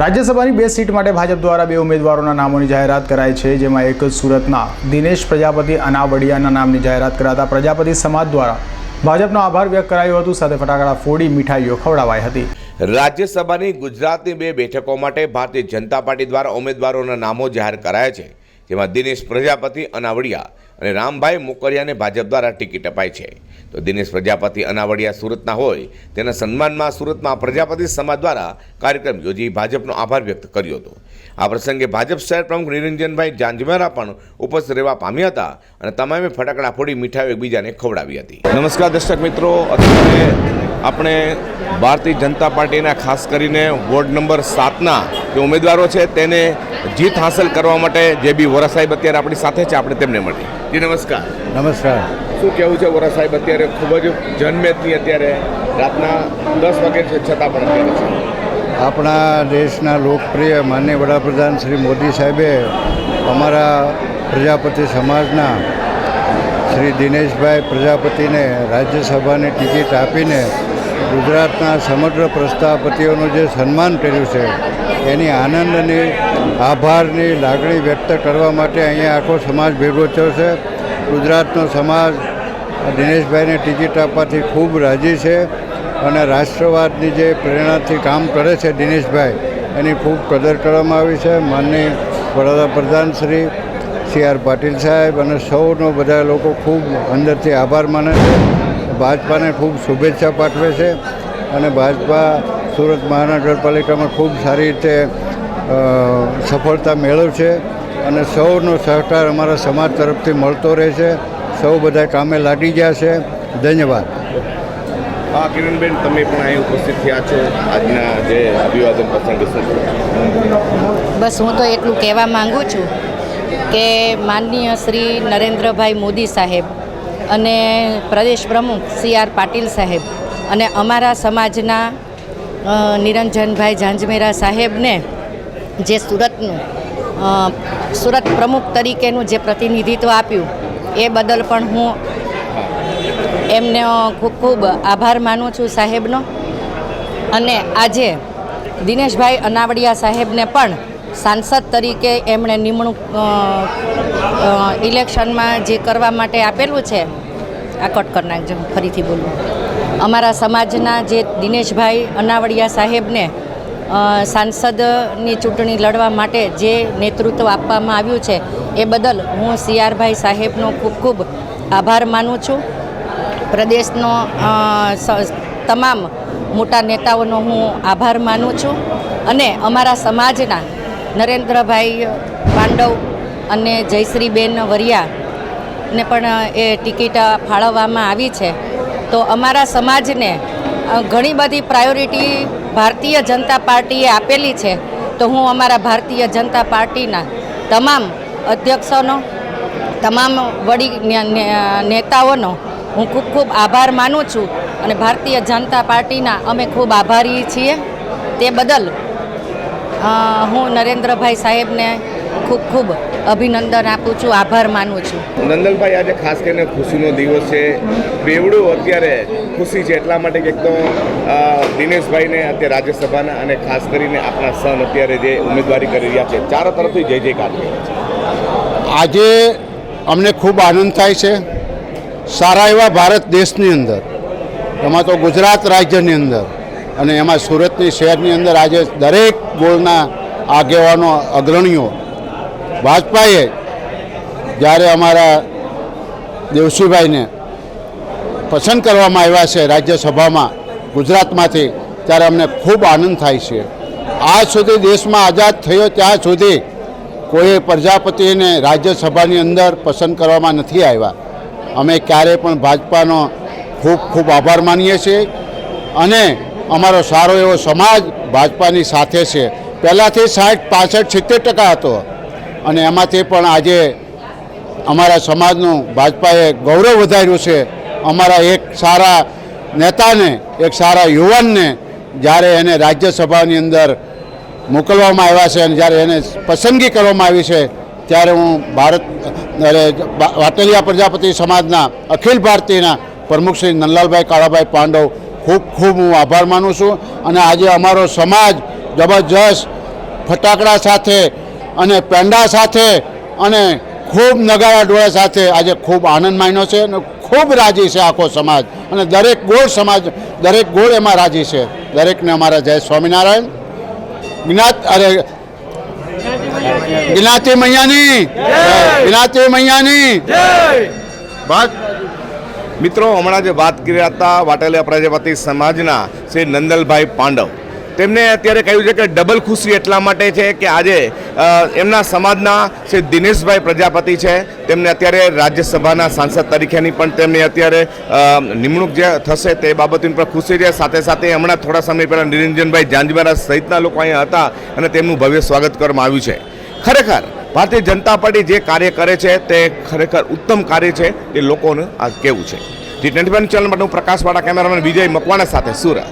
રાજ્યસભાની બે સીટ માટે ભાજપ દ્વારા બે ઉમેદવારોના નામોની જાહેરાત કરાઈ છે, જેમાં એક સુરતના દિનેશ પ્રજાપતિ, અનાવડિયાના નામની જાહેરાત કરાતા પ્રજાપતિ સમાજ દ્વારા ભાજપનો આભાર વ્યક્ત કરાયો હતું, સાથે ફટાકડા ફોડી મીઠાઈઓ ખવડાવાઈ હતી. રાજ્યસભાની ગુજરાતની બે બેઠકો માટે ભારતીય જનતા પાર્ટી દ્વારા ઉમેદવારોના નામો જાહેર કરાયા છે, જેમાં દિનેશ પ્રજાપતિ, અનાવડિયા અને રામભાઈ મોકરિયાને ભાજપ દ્વારા ટિકિટ અપાઈ છે. તો દિનેશ પ્રજાપતિ અનાવડિયા સુરતના હોય, તેના સન્માનમાં સુરતમાં પ્રજાપતિ સમાજ દ્વારા કાર્યક્રમ યોજી ભાજપનો આભાર વ્યક્ત કર્યો હતો. આ પ્રસંગે ભાજપ શહેર પ્રમુખ નિરંજનભાઈ જાંજમેરા પણ ઉપસ્થિત રહેવા પામ્યા હતા અને તમામે ફટાકડા ફોડી મીઠાઈઓ એકબીજાને ખવડાવી હતી. નમસ્કાર દર્શક મિત્રો, અત્યારે આપણે ભારતીય જનતા પાર્ટીના ખાસ કરીને વોર્ડ નંબર સાતના જે ઉમેદવારો છે, તેને જીત હાંસલ કરવા માટે જે બી વોરા સાહેબ અત્યારે આપણી સાથે છે, આપણે તેમને મળીએ. જી નમસ્કાર. નમસ્કાર. શું કહેવું છે વોરા સાહેબ અત્યારે ખૂબ જ જનમેદની અત્યારે રાતના દસ વાગે છે છતાં પણ અત્યારે છે. આપણા દેશના લોકપ્રિય માનનીય વડાપ્રધાન શ્રી મોદી સાહેબે અમારા પ્રજાપતિ સમાજના શ્રી દિનેશભાઈ પ્રજાપતિને રાજ્યસભાની ટિકિટ આપીને ગુજરાતના સમગ્ર પ્રસ્થાપતિઓનું જે સન્માન કર્યું છે એની આનંદની, આભારની લાગણી વ્યક્ત કરવા માટે અહીંયા આખો સમાજ ભેગો થયો છે. ગુજરાતનો સમાજ દિનેશભાઈને ટિકિટ આપવાથી ખૂબ રાજી છે અને રાષ્ટ્રવાદની જે પ્રેરણાથી કામ કરે છે દિનેશભાઈ, એની ખૂબ કદર કરવામાં આવી છે. માનની વડાપ્રધાન શ્રી સી આર પાટીલ સાહેબ અને સૌનો બધા લોકો ખૂબ અંદરથી આભાર માને છે. ભાજપાને ખૂબ શુભેચ્છા પાઠવે છે અને ભાજપા સુરત મહાનગરપાલિકામાં ખૂબ સારી રીતે સફળતા મેળવશે અને સૌનો સહકાર અમારા સમાજ તરફથી મળતો રહેશે સૌ બધા કામે લાગી ગયા છે. ધન્યવાદ. હા કિરણબેન તમે પણ અહીં ઉપસ્થિત થયા છો. આજના જે અભિવાદન પ્રસંગે શું બસ હું તો એટલું કહેવા માંગુ છું કે માનનીય શ્રી નરેન્દ્રભાઈ મોદી સાહેબ અને પ્રદેશ પ્રમુખ સી આર પાટીલ સાહેબ અને અમારા સમાજના નિરંજનભાઈ ઝાંઝમેરા સાહેબને જે સુરતનું સુરત પ્રમુખ તરીકેનું જે પ્રતિનિધિત્વ આપ્યું, એ બદલ પણ હું એમને ખૂબ ખૂબ આભાર માનું છું સાહેબનો. અને આજે દિનેશભાઈ અનાવડિયા સાહેબને પણ સાંસદ તરીકે એમણે નિમણૂક ઇલેક્શનમાં જે કરવા માટે આપેલું છે, આ કટ કરી ફરીથી બોલું. અમારા સમાજના જે દિનેશભાઈ અનાવડિયા સાહેબને સાંસદની ચૂંટણી લડવા માટે જે નેતૃત્વ આપવામાં આવ્યું છે, એ બદલ હું સીઆરભાઈ સાહેબનો ખૂબ ખૂબ આભાર માનું છું. પ્રદેશનો તમામ મોટા નેતાઓનો હું આભાર માનું છું અને અમારા સમાજના નરેન્દ્રભાઈ પાંડવ અને જયશ્રીબેન વરિયા ને પણ એ ટિકિટ ફાળવવામાં આવી છે. તો અમારા સમાજને ઘણી બધી પ્રાયોરિટી ભારતીય જનતા પાર્ટીએ આપેલી છે. તો હું અમારા ભારતીય જનતા પાર્ટીના તમામ અધ્યક્ષોનો, તમામ વડી નેતાઓનો હું ખૂબ ખૂબ આભાર માનું છું અને ભારતીય જનતા પાર્ટીના અમે ખૂબ આભારી છીએ. તે બદલ હું નરેન્દ્રભાઈ સાહેબને ખૂબ ખૂબ અભિનંદન આપું છું આભાર માનું છું. નંદનભાઈ આજે ખાસ કરીને ખુશીનો દિવસ છે. બેવડું અત્યારે ખુશી છે એટલા માટે કે તો દિનેશભાઈને અત્યારે રાજ્યસભાના અને ખાસ કરીને આપણા સન અત્યારે જે ઉમેદવારી કરી રહ્યા છે ચારો તરફથી જય જયકાર છે આજે અમને ખૂબ આનંદ થાય છે. સારા એવા ભારત દેશની અંદર એમાં તો ગુજરાત રાજ્યની અંદર અને એમાં સુરતની શહેરની અંદર આજે દરેક ગોળના આગેવાનો અગ્રણીઓ ભાજપાએ જ્યારે અમારા દેવસીભાઈને પસંદ કરવામાં આવ્યા છે રાજ્યસભામાં ગુજરાતમાંથી, ત્યારે અમને ખૂબ આનંદ થાય છે. આજ સુધી દેશમાં આઝાદ થયો ત્યાં સુધી કોઈ પ્રજાપતિને રાજ્યસભાની અંદર પસંદ કરવામાં નથી આવ્યા. અમે ક્યારેય પણ ભાજપાનો ખૂબ ખૂબ આભાર માનીએ છીએ અને અમારો સારો એવો સમાજ ભાજપાની સાથે છે. પહેલાંથી સાઠ, પાસઠ, સિત્તેર ટકા હતો. અને એમાંથી પણ આજે અમારા સમાજનું ભાજપાએ ગૌરવ વધાર્યું છે. અમારા એક સારા નેતાને, એક સારા યુવાનને જ્યારે એને રાજ્યસભાની અંદર મોકલવામાં આવ્યા છે અને જ્યારે એને પસંદગી કરવામાં આવી છે, ત્યારે હું ભારત વાટલિયા પ્રજાપતિ સમાજના અખિલ ભારતીયના પ્રમુખ શ્રી નંદલાલભાઈ કાળાભાઈ પાંડવ ખૂબ ખૂબ હું આભાર માનું છું. અને આજે અમારો સમાજ જબરજસ્ત ફટાકડા સાથે અને પેંડા સાથે અને ખૂબ નગારા ડોળા સાથે આજે ખૂબ આનંદ માન્યો છે અને ખૂબ રાજી છે આખો સમાજ અને દરેક ગોળ સમાજ દરેક ગોળ એમાં રાજી છે. દરેકને અમારા જય સ્વામિનારાયણ. જ્ઞાત અરે જ્ઞાતિ મૈયાની જ્ઞાતિ મૈયાની. બાદ મિત્રો હમણાં જે વાત કરી રહ્યા હતા વાટેલિયા પ્રજાપતિ સમાજના શ્રી નંદલભાઈ પાંડવ. તેમને અત્યારે કહ્યું છે કે ડબલ ખુશી એટલા માટે છે કે આજે એમના સમાજના શ્રી દિનેશભાઈ પ્રજાપતિ છે. તેમને અત્યારે રાજ્યસભાના સાંસદ તરીકેની પણ તેમની અત્યારે નિમણૂક જે થશે તે બાબતની પણ ખુશી છે. સાથે સાથે હમણાં થોડા સમય પહેલાં નિરંજનભાઈ જાંજબારા સહિતના લોકો અહીંયા હતા અને તેમનું ભવ્ય સ્વાગત કરવામાં આવ્યું છે. ખરેખર, ભારતીય જનતા પાર્ટી જે કાર્ય કરે છે તે ખરેખર ઉત્તમ કાર્ય છે એ લોકોનું આ કેવું છે. જી ટ્વેન્ટી ચેનલ માટે હું પ્રકાશવાળા, કેમેરામેન વિજય મકવાણા સાથે સુરત.